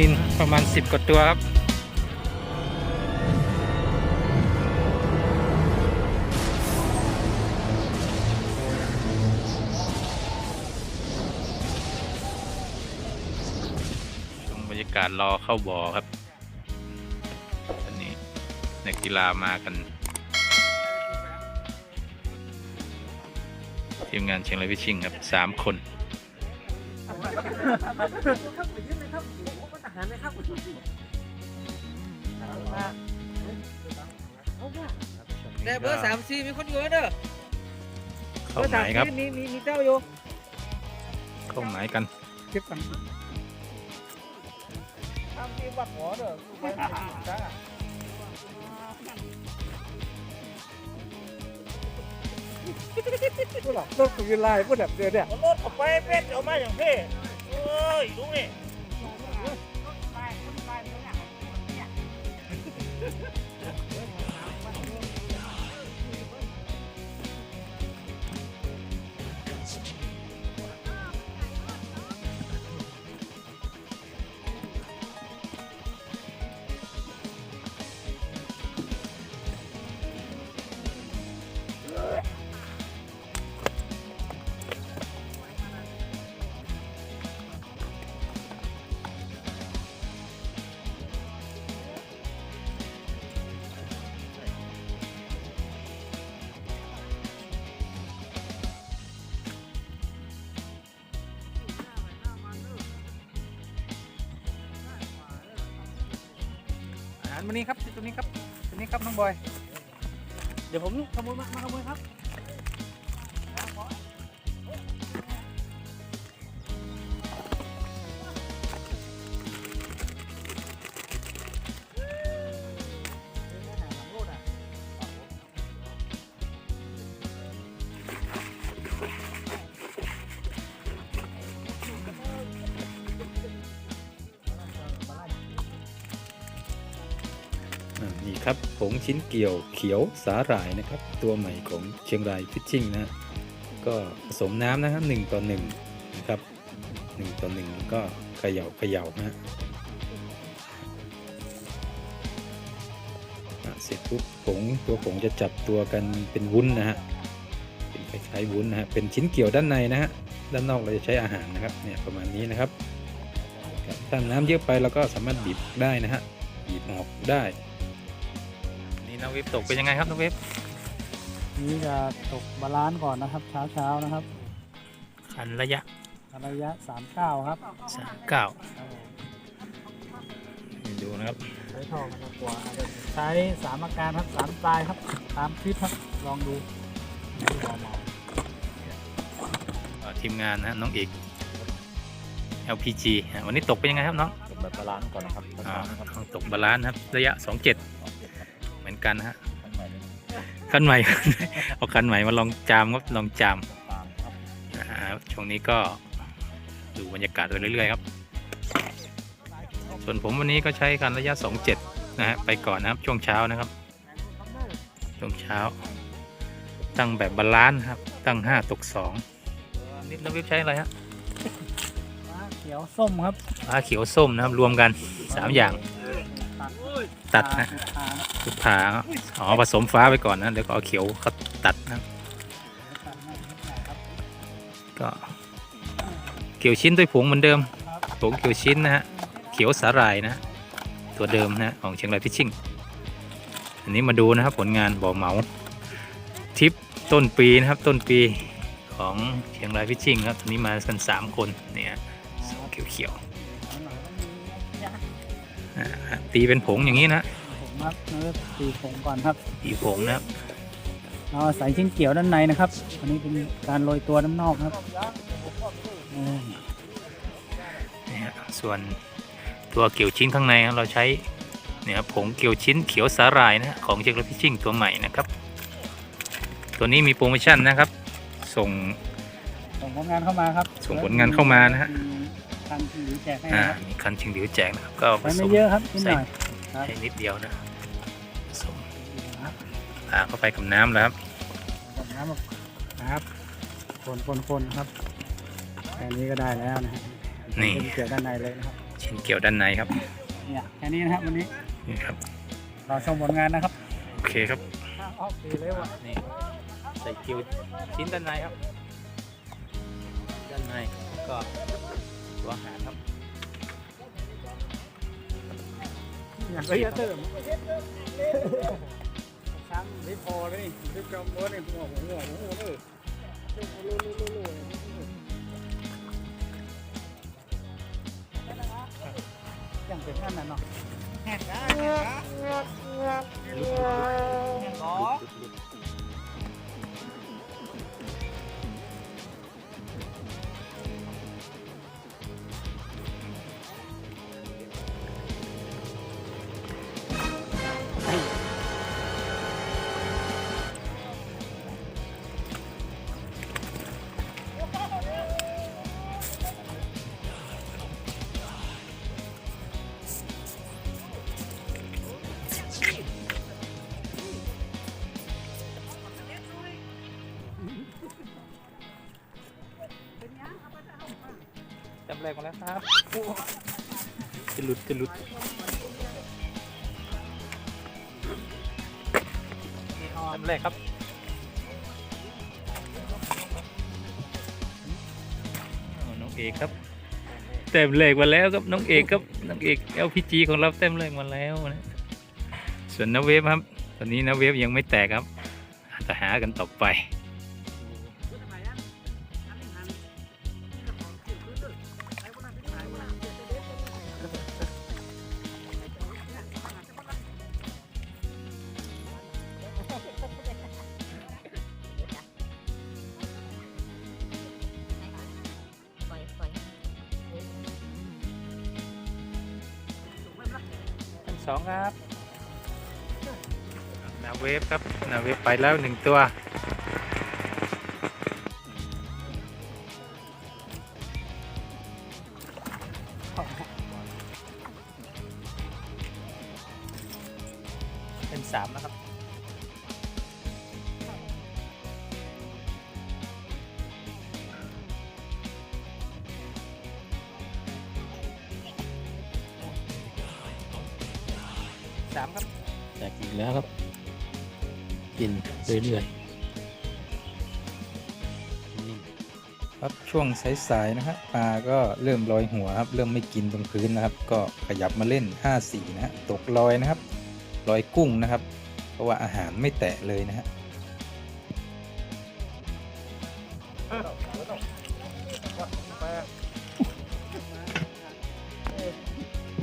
นินประมาณ 10 กว่าตัวครับชมบรรยากาศรอเข้าบ่อครับอันนี้นักกีฬามากัน ทีมงานเชียงรายวิชิงครับสามคน แต่เบอร์สามสี่มีคนอยู่เด้อเข้าหมายครับ มีมีมีเจ้าอยู่ เข้าหมายกันเก็บกันทำที่วัดหัวเด้อไปจ้าพูดหรอรถคุยไล่พูดแบบเดียวเนี่ยรถออกไปเป็ดออกมาอย่างเพ่เอ้ยลุงนี่ Ha ha ha! อันนี้ครับตัวนี้ครับตัวนี้ครับน้องบอย เดี๋ยวผมขโมยมามาขโมยครับ ครับผงชิ้นเกี่ยวเขียวสาหร่ายนะครับ ตัวใหม่ของเชียงรายฟิชชิ่งนะ ก็ผสมน้ำนะครับหนึ่งต่อหนึ่งนะครับหนึ่งต่อหนึ่งก็เขย่าเขย่านะเสร็จปุ๊บผงตัวผงจะจับตัวกันเป็นวุ้นนะฮะเป็นคล้ายๆวุ้นนะฮะเป็นชิ้นเกี่ยวด้านในนะฮะด้านนอกเราจะใช้อาหารนะครับเนี่ยประมาณนี้นะครับถ้าน้ำเยอะไปเราก็สามารถบีบได้นะฮะบีบออกได้ นี่น้องเว็บตกเป็นยังไงครับน้องเว็บนี่จะตกบาลานซ์ก่อนนะครับ เช้าเช้าๆนะครับคันระยะระยะสามเก้าครับสามเก้าดูนะครับใช้ท่อมันกว่าใช้สามอาการครับสามสไตล์ครับตามคลิปครับลองดูดูหมอหมอเอ่อทีมงานนะน้องเอก LPG อะวันนี้ตกเป็นยังไงครับน้อง ตกแบบบาลานซ์ก่อนนะครับอ่าต้องตกบาลานซ์ครับระยะ 27เหมื อนกันนะฮะคันใหม่เอาคันใหม่มาลองจามครับลองจามอ่าช่วงนี้ก็ดูบรรยากาศไปเรื่อยๆครับ ส่วนผมวันนี้ก็ใช้คันระยะ 27 นะฮะไปก่อนนะครับช่วงเช้านะครับ ช่วงเช้า ตั้งแบบบาลานซ์ครับ ตั้ง 5 ตก 2 นิดน้ำวิบใช้อะไรฮะฟ้าเขียวส้มครับฟ้าเขียวส้มนะครับรวมกัน 3 อย่าง ตัดนะสุดท้ายสุดผาอ๋อผสมฟ้าไปก่อนนะเดี๋ยวก็เอาเขียวเขาตัดนะก็เขียวชิ้นด้วยผงเหมือนเดิมผงเขียวชิ้นนะฮะเขียวสาหร่ายนะ ตัวเดิมนะของเชียงรายพิชชิ่งอันนี้มาดูนะครับผลงานบ่อเหมาทริปต้นปีนะครับต้นปีของเชียงรายพิชชิ่งครับตอนนี้มากันสามคนเนี่ยเขียวๆ ตีเป็นผงอย่างนี้นะผมครับเนื้อตีผงก่อนครับตีผงนะครับเราใส่ชิ้นเกี่ยวด้านในนะครับ อันนี้เป็นการโรยตัวด้านนอกครับอืมนี่ฮะส่วนตัวเกี่ยวชิ้นข้างในครับเราใช้เนี่ยครับผงเกี่ยวชิ้นเขียวสาหร่ายนะฮะของเจคลพิชชิ่งตัวใหม่นะครับ ตัวนี้มีโปรโมชั่นนะครับ ส่งส่งผลงานเข้ามาครับ ส่งผลงานเข้ามานะฮะ ทางที่หรือแจกให้อ่านะครับมีคันชิงดิวแจกนะครับก็ผใช้สไม่มเยอะครับนิดหน่อยใช้นิดเดียวนะผสมอ่าเข้าไปกับน้ำแล้วครับน้ำนะครับคนคนคนครับแค่นี้ก็ได้แล้วนะฮะนี่เป็นเกี่ยวด้านในเลยนะครับชิ้นเกี่ยวด้านในครับเนี่ยแค่นี้นะครับวันนี้นี่ครับเราชมผลงานนะครับโอเคครับโอเคเลยว่ะนี่ใส่เกี่ยวชิ้นด้านในครับ ด้านในก็ ตัวอาหารครับอย่างไรเติมช้างไม่พอเลยนี่จอมรถนี่หัวหัวหัวหัวเลยอย่างเป็นนั่นน่ะเนาะแหกได้แหกล้อจำแรกมาแล้วครับจะหลุดจะหลุดจำแรกครับอ้าวน้องเอกครับ เต็มเลขมาแล้วครับน้องเอกครับน้องเอกเอลพีจีของเราเต็มเลขมาแล้วนะส่วนนเวฟครับ ตอนนี้นเวฟยังไม่แตกครับจะหากันต่อไปป สองครับนาเวฟครับนาเวฟไปแล้วหนึ่งตัว สามครับแตกอีกแล้วครับ กินเรื่อยๆครับช่วงสายๆนะครับปลาก็เริ่มลอยหัวครับ เริ่มไม่กินตรงพื้นนะครับ ก็ขยับมาเล่น 5-4 นะฮะตกลอยนะครับลอยกุ้งนะครับ เพราะว่าอาหารไม่แตะเลยนะฮะ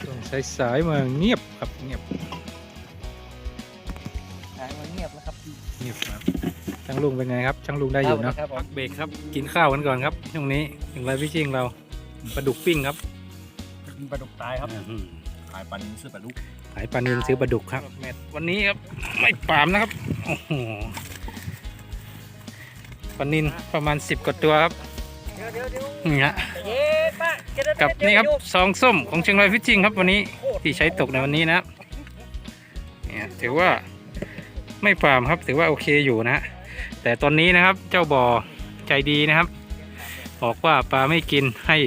ช่วงสายๆมาเงียบครับเงียบ เงียบครับช่างลุงเป็นไงครับ ช่างลุงได้อยู่เนอะครับผมพักเบรกครับ กินข้าวกันก่อนครับช่วงนี้อย่างไรพี่ชิงเราปลาดุกปิ้งครับปลาดุกตายครับขายปลานินซื้อปลาลูกขายปลานินซื้อปลาดุกครับเม็ดวันนี้ครับ ไม่ปามนะครับโอ้โหปลานินประมาณ10กว่าตัวครับเดี๋ยวเดี๋ยวเดี๋ยวนี่ฮะเย้ป้าจะได้กับนี่ครับซองส้มของเชียงรายฟิชชิงครับวันนี้ที่ใช้ตกในวันนี้นะครับเนี่ยถือว่า ไม่ปามครับถือว่าโอเคอยู่นะฮะแต่ตอนนี้นะครับเจ้าบ่อใจดีนะครับ บอกว่าปลาไม่กินให้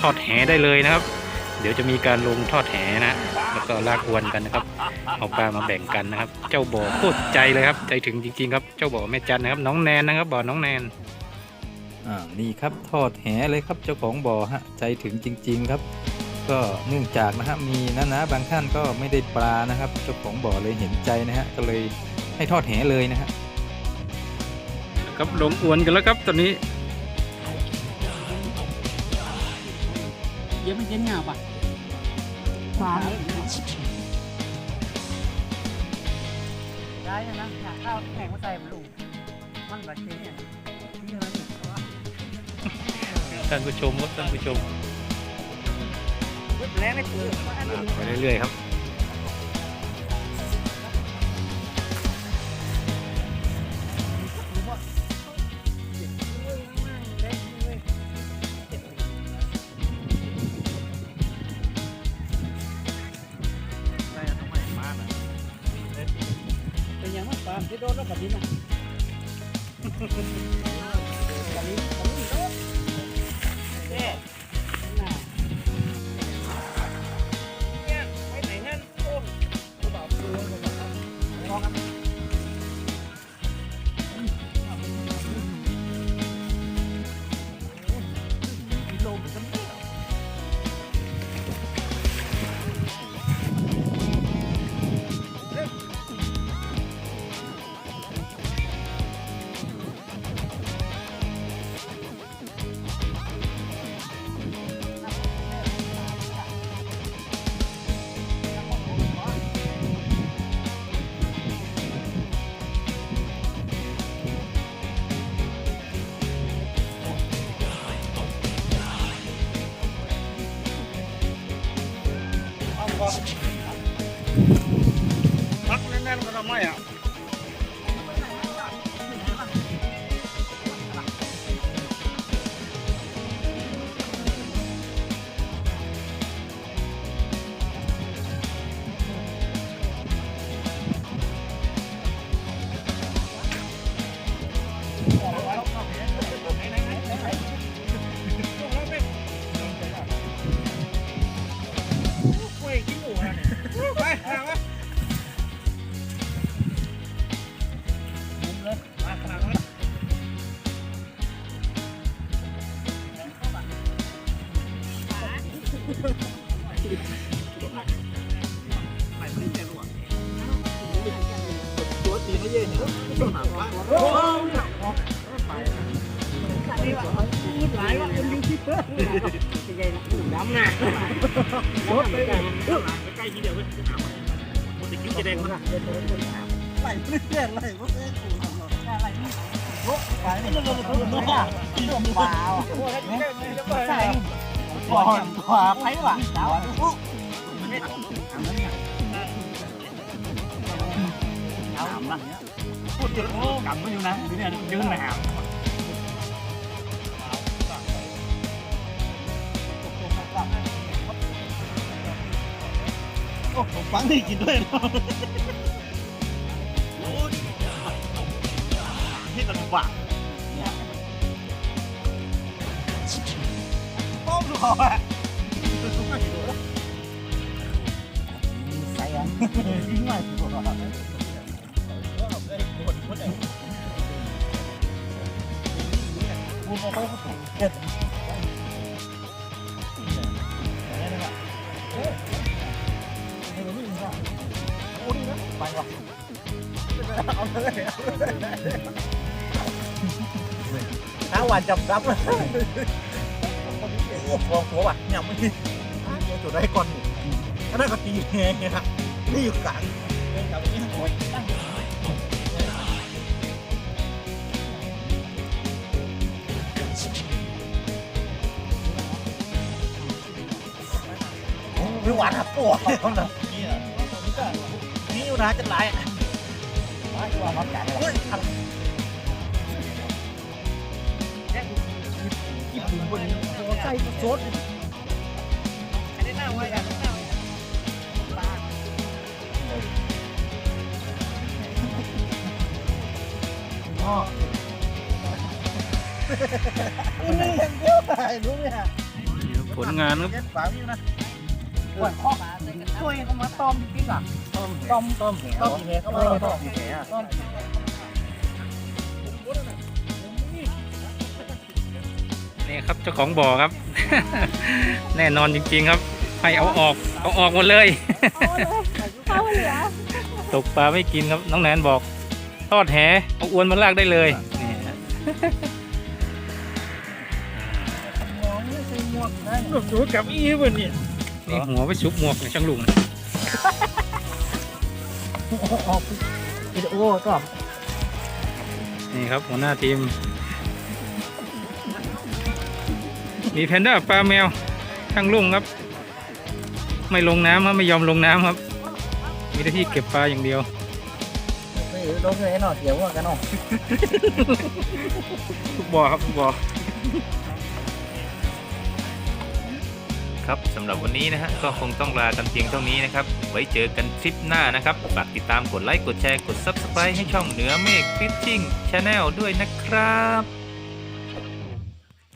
ทอดแหได้เลยนะครับ เดี๋ยวจะมีการลงทอดแหนะแล้วก็ลากอวนกันนะครับ เอาปลามาแบ่งกันนะครับ เจ้าบ่อโคตรใจเลยครับ ใจถึงจริงๆครับเจ้าบ่อแม่จันนะครับ น้องแนนนะครับบ่อน้องแนนอ่านี่ครับทอดแหเลยครับเจ้าของบ่อฮะใจถึงจริง ๆ ครับ ก็เนื่องจากนะฮะมีนะนะบางท่านก็ไม่ได้ปลานะครับ เจ้าของบ่อเลยเห็นใจนะฮะก็เลย ให้ทอดแหเลยนะฮะครับลงอวนกันแล้วครับตอนนี้เดี๋ยวมันเย็นเหงาป่ะปลาได้นะอยากข้าวแข็งมาใส่มันลูกมันแบบนี้เนี่ยนี่อะไรนี่ท่านผู้ชมครับท่านผู้ชมแรงไม่ปืนไปเรื่อยๆครับ ที่โดนแล้วแบบนี้นะ น้ำหนักรถไปใกล้ทีเดียวเว้ยหามันมันจะกินจะแดงมันไหลเพื่อนไหลพวกเอ้ยไหลนี่โอ้ไหลนี่มันมันมันอะที่ลมเปล่าใช่ก่อนขวาไปว่ะดาวดูเอาละพูดถึงกำมันอยู่นะเนี่ยยืนหนาว ผมฟังได้กินด้วยเนาะโอ้ยที่ตะลุกว่ะป้อมดูเขาอะใส่ยังยิ่งใหม่กว่าคุณเอาไปผส จับรับเลยโอ้โหหัวว่ะยังไม่จุดได้ก่อนอันนั้นก็ตีแหงไงครับนี่อยู่กลางไม่หวานครับตัวนี่อยู่นะจะไล่ว่ามาจ่ายเฮ้ย ญี่ปุ่นบนตัวใส่โซดอันนี้หน้าไว้อันนี้หน้าไว้พ่อนี่ยังเดียวตายรู้ไหมฮะผลงานครับเย็ดฝาอยู่นะปวดข้อช่วยเขามาต้มกิ๊กอะต้มต้มต้มต้มแหเขามาต้มแหอะต้มนี่ ครับเจ้าของบ่อครับ แน่นอนจริง ๆครับ ให้เอาออกเอาออกหมดเลย เข้าเหลือตกปลาไม่กินครับน้องแนนบอกทอดแหเอาอวนมาลากได้เลยนี่ฮะหนุ่มหนูกับอีเหมือนนี่นี่หัวไปชุบหมวกในช่างลุงออกวิดีโอก็นี่ครับหัวหน้าทีม มีแพนด้าปลาแมวช่างลุงครับ ไม่ลงน้ำครับไม่ยอมลงน้ำครับ มีหน้าที่เก็บปลาอย่างเดียวไม่ลงเลยหน่อยเดี๋ยวว่ากันเนาะทุกบ่อครับทุกบ่อครับสำหรับวันนี้นะฮะก็คงต้องลากันเพียงเท่านี้นะครับ ไว้เจอกันคลิปหน้านะครับฝากติดตามกดไลค์กดแชร์กด Subscribe ให้ช่องเหนือเมฆฟิชชิ่งชาแนลด้วยนะครับ